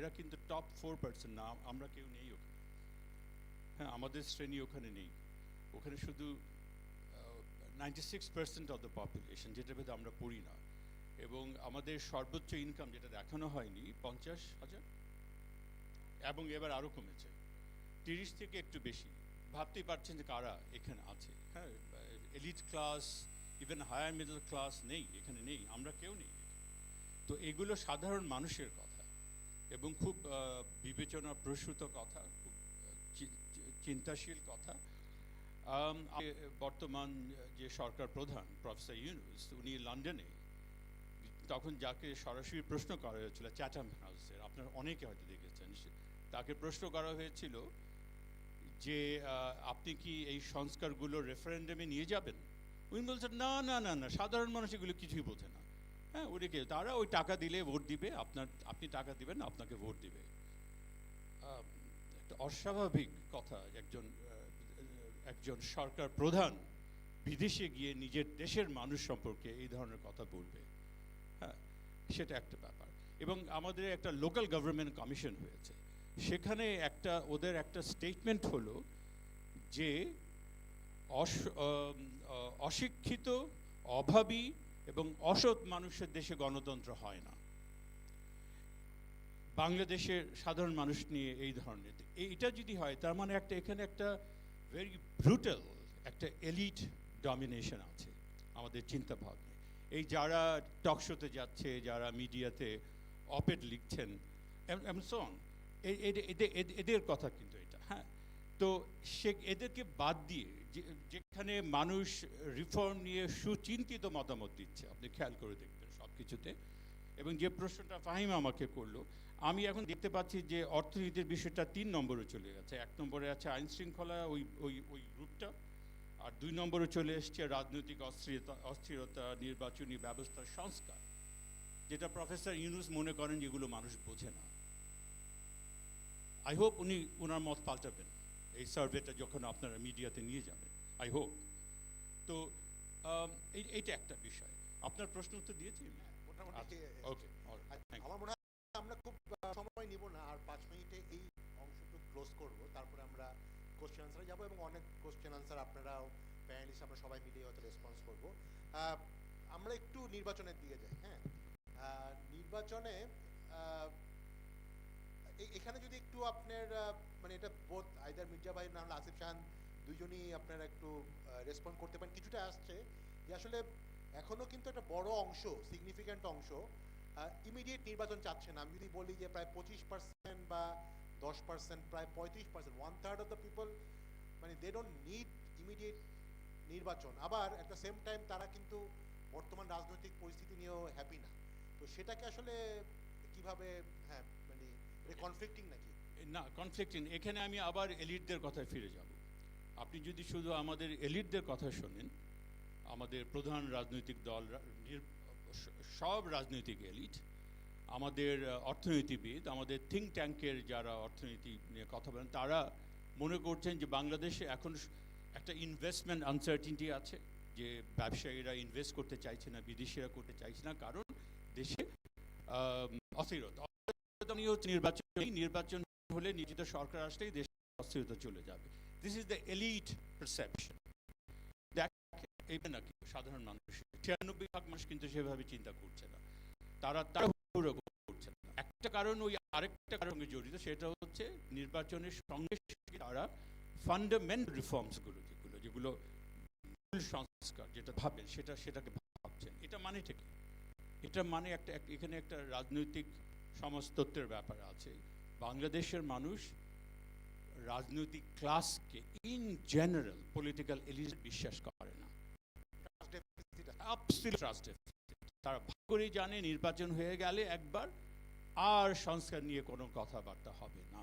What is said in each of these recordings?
এরা কিন্তু top four percent না, আমরা কেউ নেই ওখানে। হ্যাঁ আমাদের শ্রেণি ওখানে নেই। ওখানে শুধু ninety six percent of the population যেটা ভেতরে আমরা পড়ি না। এবং আমাদের সর্বোচ্চ ইনকাম যেটা দেখানো হয়নি, পঞ্চাশ হাজার? এবং এবার আরও কমেছে। তিরিশ থেকে একটু বেশি। ভাবতেই পারছেন যে কারা এখানে আছে। হ্যাঁ elite class even higher middle class নেই, এখানে নেই, আমরা কেউ নেই। তো এগুলো সাধারণ মানুষের কথা। এবং খুব বিবেচনা প্রসূত কথা, খুব চিন্তাশীল কথা। বর্তমান যে সরকার প্রধান, প্রফেসর ইউনুস, উনি লন্ডনে, তখন যাকে সরাসরি প্রশ্ন করা হয়েছিল চ্যাটাম হাউসের, আপনারা অনেকে হয়তো দেখেছেন তাকে প্রশ্ন করা হয়েছিল যে আপনি কি এই সংস্কারগুলো রেফারেন্ডামে নিয়ে যাবেন? উনি বলছেন, না না না না, সাধারণ মানুষ এগুলো কিছুই বোঝে না। হ্যাঁ ওদিকে তারা ওই টাকা দিলে ভোট দিবে। আপনার, আপনি টাকা দিবেন না আপনাকে ভোট দিবে। একটা অস্বাভাবিক কথা, একজন একজন সরকার প্রধান বিদেশে গিয়ে নিজের দেশের মানুষ সম্পর্কে এই ধরনের কথা বলবে। হ্যাঁ সেটা একটা ব্যাপার। এবং আমাদের একটা লোকাল গভর্নমেন্ট কমিশন হয়েছে। সেখানে একটা, ওদের একটা স্টেটমেন্ট হলো যে অশিক্ষিত, অভাবী এবং অসৎ মানুষের দেশে গণতন্ত্র হয় না। বাংলাদেশের সাধারণ মানুষ নিয়ে এই ধরনের। এইটা যদি হয়, তার মানে একটা, এখানে একটা ভেরি ব্রুটাল একটা এলিট ডমিনেশন আছে আমাদের চিন্তা ভাবনা এই যারা টক শোতে যাচ্ছে, যারা মিডিয়াতে অপেড লিখছেন এমন এদের কথা কিন্তু তো সে এদেরকে বাদ দিয়ে যেখানে মানুষ রিফর্ম নিয়ে সুচিন্তিত মতামত দিচ্ছে, আপনি খেয়াল করে দেখবেন সব কিছুতে এবং যে প্রশ্নটা ফাহিম আমাকে করল, আমি এখন দেখতে পাচ্ছি যে অর্থনীতির বিষয়টা তিন নম্বরে চলে গেছে। এক নম্বরে আছে আইন শৃঙ্খলা, ওই ওই ওই গ্রুপটা আর দুই নম্বরে চলে এসছে রাজনৈতিক অস্থিরতা অস্থিরতা, নির্বাচনী ব্যবস্থার সংস্কার। যেটা প্রফেসর ইউনুস মনে করেন যেগুলো মানুষ বোঝে না। আই হোপ উনি ওনার মত পাল্টাবেন। এই সার্ভেটা যখন আপনারা মিডিয়াতে নিয়ে যাবেন আই হোপ তো এইটা একটা বিষয়। আপনার প্রশ্ন উত্তর দিয়েছি ওকে আচ্ছা, আমার মনে হয় আমরা খুব সময় নিব না আর পাঁচ মিনিটে এই অংশটুকু ক্লোজ করব। তারপরে আমরা কোশ্চেন আনসারে যাব এবং অনেক কোশ্চেন আনসার আপনারাও প্যানেলিস্ট আমরা সবাই মিলিয়ে হয়তো রেসপন্স করব। আমরা একটু নির্বাচনের দিকে যাই হ্যাঁ? নির্বাচনে আহ, এখানে আপনার মানে এটা বোধ আইদার মির্জা ভাই না হলে আসিফ শাহান দুইজনই আপনারা একটু রেসপন্ড করতে পারেন। কিছুটা আসছে যে আসলে এখনও কিন্তু একটা বড় অংশ সিগনিফিক্যান্ট অংশ ইমিডিয়েট নির্বাচন চাচ্ছে না। আমি যদি বলি যে প্রায় পঁচিশ পার্সেন্ট বা দশ পার্সেন্ট প্রায় পঁয়ত্রিশ percent one third of the people মানে দে ডোন্ট নিড ইমিডিয়েট নির্বাচন। আবার অ্যাট দ্য সেম টাইম তারা কিন্তু বর্তমান রাজনৈতিক পরিস্থিতি নিয়েও হ্যাপি না। তো সেটাকে আসলে কীভাবে হ্যাঁ মানে কনফ্লিক্টিং নাকি? না কনফ্লিক্টিং এখানে আমি আবার এলিটদের কথায় ফিরে যাব। আপনি যদি শুধু আমাদের এলিটদের কথা শোনেন, আমাদের প্রধান রাজনৈতিক দল সব রাজনৈতিক এলিট আমাদের অর্থনীতিবিদ, আমাদের থিঙ্ক ট্যাঙ্কের যারা অর্থনীতি নিয়ে কথা বলেন, তারা মনে করছেন যে বাংলাদেশে এখন একটা ইনভেস্টমেন্ট আনসার্টিনিটি আছে, যে ব্যবসায়ীরা ইনভেস্ট করতে চাইছে না, বিদেশিরা করতে চাইছে না, কারণ দেশে অস্থিরতা। নির্বাচন। নির্বাচন হলে নিয়োজিত সরকার আসলেই দেশে অস্থিরতা চলে যাবে। This is the elite perception দেখ এই নাকি সাধারণ মানুষ ছিয়ানব্বই ভাগ মানুষ কিন্তু সেভাবে চিন্তা করছে না। তারা তারা করছে না। একটা কারণ ওই আরেকটা কারণ জড়িত, সেটা হচ্ছে নির্বাচনের সঙ্গে তারা ফান্ডামেন্টাল রিফর্মসগুলো যেগুলো যেগুলো সংস্কার যেটা ভাবেন, সেটা, সেটাকে ভাবছেন। এটা মানে ঠিক এটা মানে একটা এখানে একটা রাজনৈতিক সমাজতত্ত্বের ব্যাপার আছে। বাংলাদেশের মানুষ রাজনৈতিক ক্লাসকে ইন জেনারেল পলিটিক্যাল এলিট বিশ্বাস করে না। তারা ভালো করেই জানে নির্বাচন হয়ে গেলে একবার আর সংস্কার নিয়ে কোনো কথাবার্তা হবে না।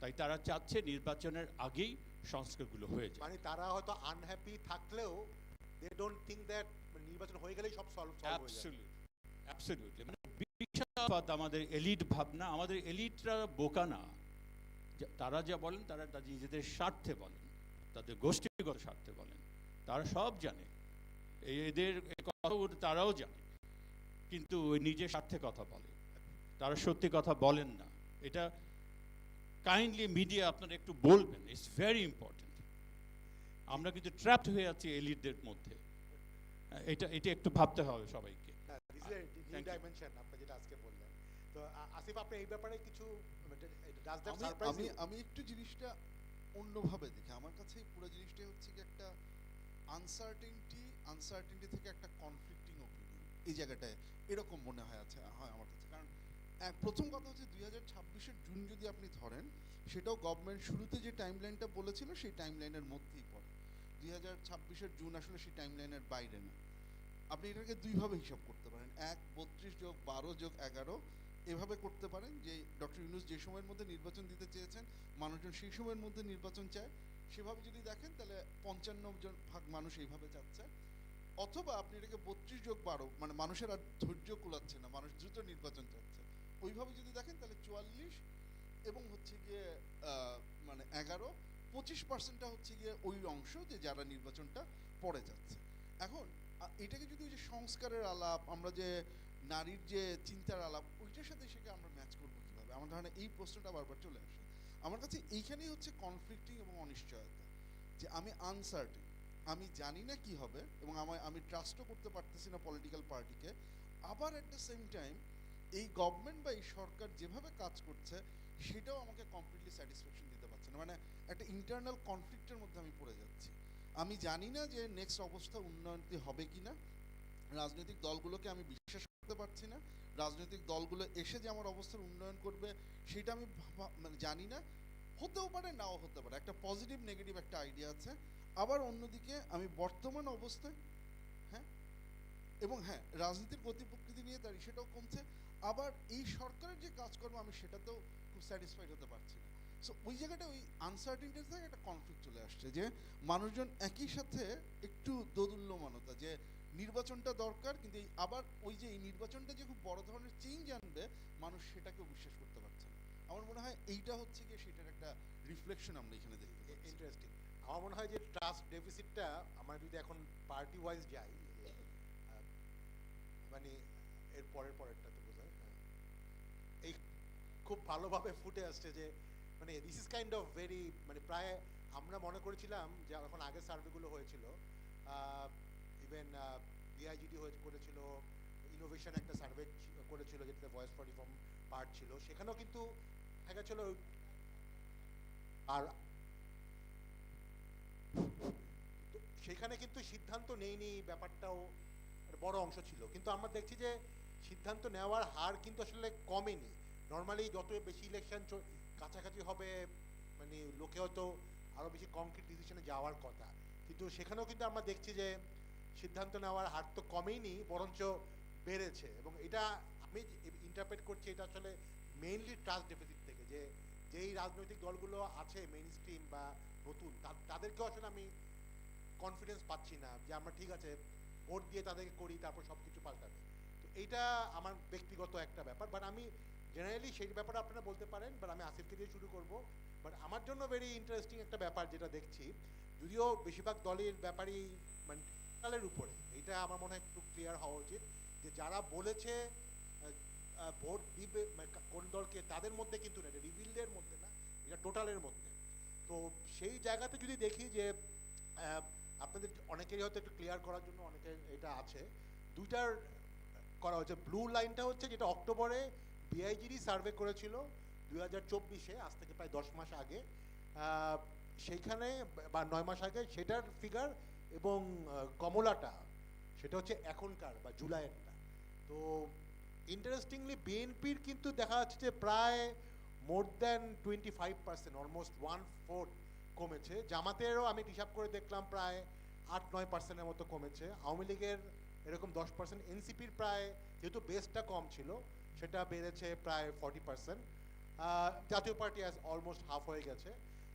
তাই তারা চাচ্ছে নির্বাচনের আগেই সংস্কারগুলো হয়ে যায়। মানে তারা হয়তো আনহ্যাপি থাকলেও দে ডোন্ট থিঙ্ক দ্যাট নির্বাচন হয়ে গেলেই সব সলভ সলভ হয়ে যাবে অ্যাবসলিউট অ্যাবসলিউটলি মানে বিশাল আমাদের এলিট ভাবনা, আমাদের এলিটরা বোকা না। তারা যা বলেন, তারা তাদের নিজেদের স্বার্থে বলেন, তাদের গোষ্ঠীগত স্বার্থে বলেন। তারা সব জানে। এদের কথা তারাও জানে। কিন্তু ওই নিজের স্বার্থে কথা বলে। তারা সত্যি কথা বলেন না। এটা কাইন্ডলি মিডিয়া আপনারা একটু বলবেন ইটস ভেরি ইম্পর্টেন্ট আমরা কিন্তু ট্র্যাপড হয়ে আছি এলিটদের মধ্যে। এটা এটা একটু ভাবতে হবে সবাইকে। ডাইমেনশন আপনি যেটা আজকে বললেন। তো আসিফ আপনি এই ব্যাপারে কিছু আমি আমি আমি একটু জিনিসটা অন্যভাবে দেখি। আমার কাছে পুরো জিনিসটা হচ্ছে কি একটা আনসার্টেনটি আনসার্টেনটি থেকে একটা কনফ্লিক্টিং ওপিনিয়ন এই জায়গাটায় এরকম মনে হয় আছে হয় আমার কাছে। কারণ প্রথম কথা হচ্ছে দুই হাজার ছাব্বিশের জুন যদি আপনি ধরেন সেটাও গভর্নমেন্ট শুরুতে যে টাইম লাইনটা বলেছিল সেই টাইম লাইনের মধ্যেই পড়ে। দুই হাজার ছাব্বিশের জুন আসলে সেই টাইম লাইনের বাইরে না। আপনি এটাকে দুইভাবে হিসাব করতে পারেন। এক, বত্রিশ যোগ বারো যোগ এগারো, এভাবে করতে পারেন যে ডক্টর ইউনুস যে সময়ের মধ্যে নির্বাচন দিতে চেয়েছেন, মানুষজন সেই সময়ের মধ্যে নির্বাচন চায়। সেভাবে যদি দেখেন, তাহলে পঞ্চান্ন জন ভাগ মানুষ এইভাবে চাচ্ছে অথবা আপনি এটাকে বত্রিশ যোগ বারো মানে মানুষের আর ধৈর্য কুলাচ্ছে না, মানুষ দ্রুত নির্বাচন চাচ্ছে। ওইভাবে যদি দেখেন, তাহলে চুয়াল্লিশ এবং হচ্ছে গিয়ে মানে এগারো, পঁচিশ পার্সেন্টটা হচ্ছে গিয়ে ওই অংশ যে যারা নির্বাচনটা পড়ে যাচ্ছে। এখন এটাকে যদি ওই যে সংস্কারের আলাপ, আমরা যে নারীর যে চিন্তার আলাপ, ওইটার সাথে সেটা আমরা ম্যাচ করব কীভাবে? আমার ধারণা এই প্রশ্নটা বারবার চলে আসে। আমার কাছে এইখানেই হচ্ছে কনফ্লিক্টিং এবং অনিশ্চয়তা, যে আমি আনসার্টেন আমি জানি না কি হবে এবং আমার আমি ট্রাস্টও করতে পারতেছি না পলিটিক্যাল পার্টিকে আবার অ্যাট দ্য সেম টাইম এই গভর্নমেন্ট বা এই সরকার যেভাবে কাজ করছে, সেটাও আমাকে কমপ্লিটলি স্যাটিসফ্যাকশন দিতে পারছে না। মানে একটা ইন্টারনাল কনফ্লিক্টের মধ্যে আমি পড়ে যাচ্ছি। আমি জানি না যে নেক্সট অবস্থা উন্নয়নটি হবে কি না রাজনৈতিক দলগুলোকে আমি বিশ্বাস করতে পারছি না। রাজনৈতিক দলগুলো এসে যে আমার অবস্থার উন্নয়ন করবে, সেটা আমি মানে জানি না। হতেও পারে, নাও হতে পারে। একটা পজিটিভ নেগেটিভ একটা আইডিয়া আছে। আবার অন্যদিকে আমি বর্তমান অবস্থায় হ্যাঁ? এবং হ্যাঁ রাজনীতির গতি প্রকৃতি নিয়ে তার সেটাও কমছে। আবার এই সরকারের যে কাজকর্ম, আমি সেটাতেও খুব স্যাটিসফাইড হতে পারছি না। সো ওই জায়গাটা ওই আনসার্টিনিটির থেকে একটা কনফ্লিক্ট চলে আসছে যে মানুষজন একই সাথে একটু দোদুল্যমানতা যে নির্বাচনটা দরকার কিন্তু এই আবার ওই যে এই নির্বাচনটা যে খুব বড় ধরনের চেঞ্জ আনবে মানুষ সেটাকেও বিশ্বাস করতে পারছে না। আমার মনে হয় এইটা হচ্ছে গিয়ে সেটার একটা রিফ্লেকশন আমরা এখানে দেখতে ইন্টারেস্টিং আমার মনে হয় যে ট্রাস্ট ডেফিসিটটা আমরা যদি এখন পার্টি ওয়াইজ যাই মানে এর পরের পরেরটাতে বোঝায় হ্যাঁ। এই খুব ভালোভাবে ফুটে আসছে যে মানে this is kind of very মানে প্রায় আমরা মনে করেছিলাম যে যখন আগের সার্ভেগুলো হয়েছিল ইভেন বিআইজিডি হয়ে করেছিল ইনোভেশন একটা সার্ভে করেছিল যেটাতে ভয়েস ফর রিফর্ম পার্ট ছিল, সেখানেও কিন্তু দেখা গেছিল আর সেখানে কিন্তু সিদ্ধান্ত নেয়নি ব্যাপারটাও বড় অংশ ছিল। কিন্তু আমরা দেখছি যে সিদ্ধান্ত নেওয়ার হার কিন্তু আসলে কমেনি। নর্মালি যত বেশি ইলেকশন কাছাকাছি হবে মানে লোকে হয়তো আরও বেশি কংক্রিট ডিসিশনে যাওয়ার কথা। কিন্তু সেখানেও কিন্তু আমরা দেখছি যে সিদ্ধান্ত নেওয়ার হার তো কমেইনি, বরঞ্চ বেড়েছে। এবং এটা আমি ইন্টারপ্রেট করছি, এটা আসলে মেইনলি ট্রাস্ট ডেফিসিট থেকে, যে যেই রাজনৈতিক দলগুলো আছে মেইন স্ট্রিম বা নতুন তাদেরকেও আসলে আমি কনফিডেন্স পাচ্ছি না, যে আমরা ঠিক আছে, ভোট দিয়ে তাদেরকে করি, তারপর সব কিছু পাল্টাবে। তো এইটা আমার ব্যক্তিগত একটা ব্যাপার বাট আমি জেনারেলি সেই ব্যাপারে আপনারা বলতে পারেন বাট আমি আসিফকে দিয়ে শুরু করব। বাট আমার জন্য ভেরি ইন্টারেস্টিং একটা ব্যাপার যেটা দেখছি, যদিও বেশিরভাগ দলের ব্যাপারই মানে উপরে, এইটা আমার মনে হয় একটু ক্লিয়ার হওয়া উচিত যে যারা বলেছে ভোট দিবে মানে কোন দলকে, তাদের মধ্যে কিন্তু না, এটা রিভিলদের মধ্যে না, এটা টোটালের মধ্যে। তো সেই জায়গাতে যদি দেখি যে আপনাদের অনেকেরই হয়তো একটু ক্লিয়ার করার জন্য অনেকের এটা আছে। দুইটার করা হয়েছে ব্লু লাইনটা হচ্ছে যেটা অক্টোবরে বিআইজিডি সার্ভে করেছিল দুই হাজার চব্বিশে, আজ থেকে প্রায় দশ মাস আগে। সেইখানে বা নয় মাস আগে সেটার ফিগার এবং কমলাটা, সেটা হচ্ছে এখনকার বা জুলাইয়েরটা। তো ইন্টারেস্টিংলি বিএনপির কিন্তু দেখা যাচ্ছে যে প্রায় more than twenty five percent almost one fourth কমেছে। জামাতেরও আমি হিসাব করে দেখলাম প্রায় আট নয় পার্সেন্টের মতো কমেছে। আওয়ামী লীগের এরকম দশ পার্সেন্ট এনসিপির প্রায় যেহেতু বেসটা কম ছিল সেটা বেড়েছে প্রায় forty percent Jatiya party as almost half হয়ে গেছে।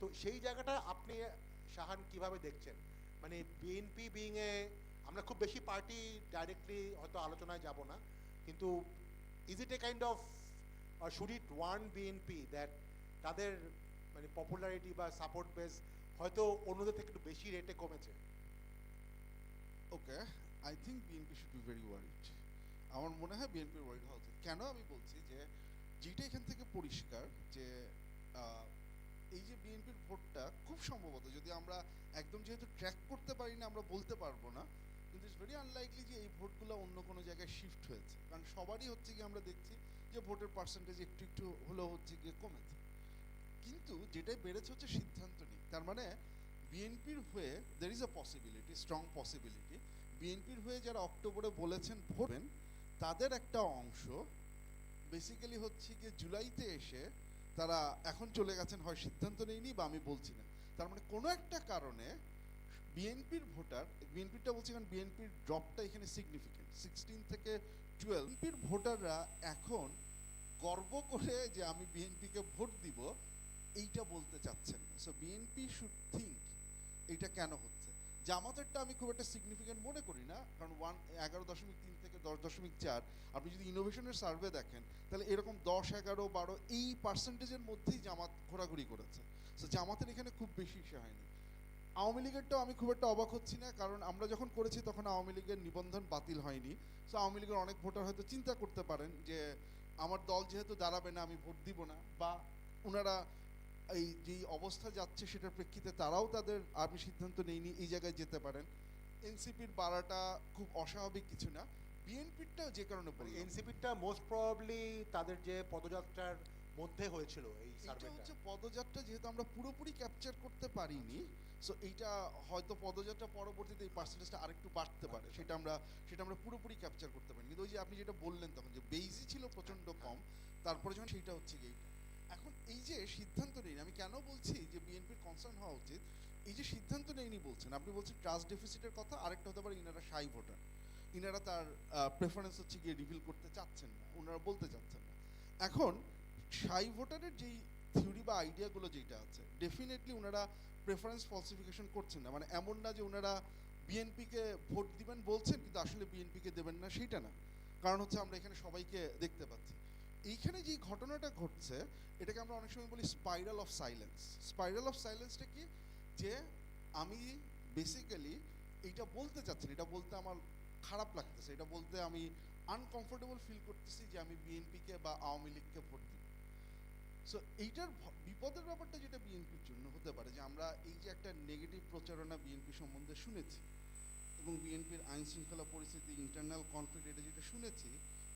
তো সেই জায়গাটা আপনি, শাহান, কীভাবে দেখছেন? মানে বিএনপি বিং এ আমরা খুব বেশি পার্টি ডাইরেক্টলি হয়তো আলোচনায় যাব না, কিন্তু is it a kind of should it one BNP that তাদের মানে পপুলারিটি বা সাপোর্ট বেস হয়তো অন্যদের থেকে একটু বেশি রেটে কমেছে? Okay I think BNP should be very worried আমার মনে হয় বিএনপির ওয়ারিড হওয়া উচিত কেন আমি বলছি যে, যেটা এখান থেকে পরিষ্কার যে এই যে বিএনপির ভোটটা খুব সম্ভবত যদি আমরা একদম যেহেতু ট্র্যাক করতে পারি না, আমরা বলতে পারব না, কিন্তু ইটস ভেরি আনলাইকলি যে এই ভোটগুলো অন্য কোনো জায়গায় শিফট হয়েছে। কারণ সবারই হচ্ছে কি আমরা দেখছি যে ভোটের পার্সেন্টেজ একটু একটু হলেও হচ্ছে গিয়ে কমেছে। কিন্তু যেটাই বেড়েছে হচ্ছে সিদ্ধান্ত নেই তার মানে বিএনপির হয়ে দের is a possibility strong possibility বিএনপির হয়ে যারা অক্টোবরে বলেছেন ভোটেন তাদের একটা অংশ বেসিক্যালি হচ্ছে গিয়ে জুলাইতে এসে তারা এখন চলে গেছেন, হয় সিদ্ধান্ত নেয়নি বা আমি বলছি না। তার মানে কোনো একটা কারণে বিএনপির ভোটার বিএনপিটা বলছি কারণ বিএনপির ড্রপটা এখানে সিগনিফিকেন্ট সিক্সটিন থেকে টুয়েলভ বিএনপির ভোটাররা এখন গর্ব করে যে আমি বিএনপিকে ভোট দিব, এইটা বলতে চাচ্ছেন না। সো বিএনপি শুড থিঙ্ক এইটা কেন হচ্ছে? জামাতেরটা আমি খুব একটা সিগনিফিকেন্ট মনে করি না, কারণ ওয়ান এগারো দশমিক তিন থেকে দশ দশমিক চার, আপনি যদি ইনোভেশনের সার্ভে দেখেন, তাহলে এরকম দশ, এগারো, বারো, এই পার্সেন্টেজের মধ্যেই জামাত ঘোরাঘুরি করেছে। সো জামাতের এখানে খুব বেশি ইসে হয়নি। আওয়ামী লীগেরটাও আমি খুব একটা অবাক হচ্ছি না, কারণ আমরা যখন করেছি তখন আওয়ামী লীগের নিবন্ধন বাতিল হয়নি। সো আওয়ামী লীগের অনেক ভোটার হয়তো চিন্তা করতে পারেন যে, আমার দল যেহেতু দাঁড়াবে না, আমি ভোট দিব না, বা ওনারা এই যেই অবস্থা যাচ্ছে সেটার প্রেক্ষিতে তারাও তাদের আমি সিদ্ধান্ত নেইনি এই জায়গায় যেতে পারেন। এনসিপির বাড়াটা খুব অস্বাভাবিক কিছু না। বিএনপিরটাও যে কারণে বললাম এনসিপিটা মোস্ট প্রবাবলি তাদের যে পদযাত্রার মধ্যে হয়েছিল এই সার্ভেটা হচ্ছে পদযাত্রা যেহেতু আমরা পুরোপুরি ক্যাপচার করতে পারিনি সো এইটা হয়তো পদযাত্রা পরবর্তীতে এই পার্সেন্টেজটা আরেকটু বাড়তে পারে। সেটা আমরা সেটা আমরা পুরোপুরি ক্যাপচার করতে পারি কিন্তু ওই যে আপনি যেটা বললেন তখন যে বেইজি ছিল প্রচণ্ড কম তারপরে যখন সেইটা হচ্ছে এইটা। এখন এই যে সিদ্ধান্ত নেই আমি কেন বলছি যে বিএনপির কনসার্ন হওয়া উচিত? এই যে সিদ্ধান্ত নেইনি বলছেন, আপনি বলছেন ট্রাস্ট ডেফিসিটের কথা, আরেকটা হতে পারে ইনারা সাই ভোটার ইনারা তার প্রেফারেন্স হচ্ছে গিয়ে রিভিল করতে চাচ্ছেন না, ওনারা বলতে চাচ্ছেন না। এখন সাই ভোটারের যেই থিওরি বা আইডিয়াগুলো যেটা আছে ডেফিনেটলি ওনারা প্রেফারেন্স ফলসিফিকেশন করছেন না। মানে এমন না যে ওনারা বিএনপিকে ভোট দিবেন বলছেন, কিন্তু আসলে বিএনপিকে দেবেন না, সেইটা না। কারণ হচ্ছে আমরা এখানে সবাইকে দেখতে পাচ্ছি। এইখানে যে ঘটনাটা ঘটছে, এটাকে আমরা অনেক সময় বলি spiral of silence spiral of সাইলেন্সটা কি? যে আমি বেসিক্যালি এইটা বলতে চাচ্ছি এটা বলতে আমার খারাপ লাগতেছে, এটা বলতে আমি আনকমফোর্টেবল ফিল করতেছি যে আমি বিএনপিকে বা আওয়ামী লীগকে ভোট দিব। সো এইটার বিপদের ব্যাপারটা যেটা বিএনপির জন্য হতে পারে, যে আমরা এই যে একটা নেগেটিভ প্রচারণা বিএনপি সম্বন্ধে শুনেছি, এবং বিএনপির আইন শৃঙ্খলা পরিস্থিতি ইন্টারনাল কনফ্লিক্ট এটা যেটা শুনেছি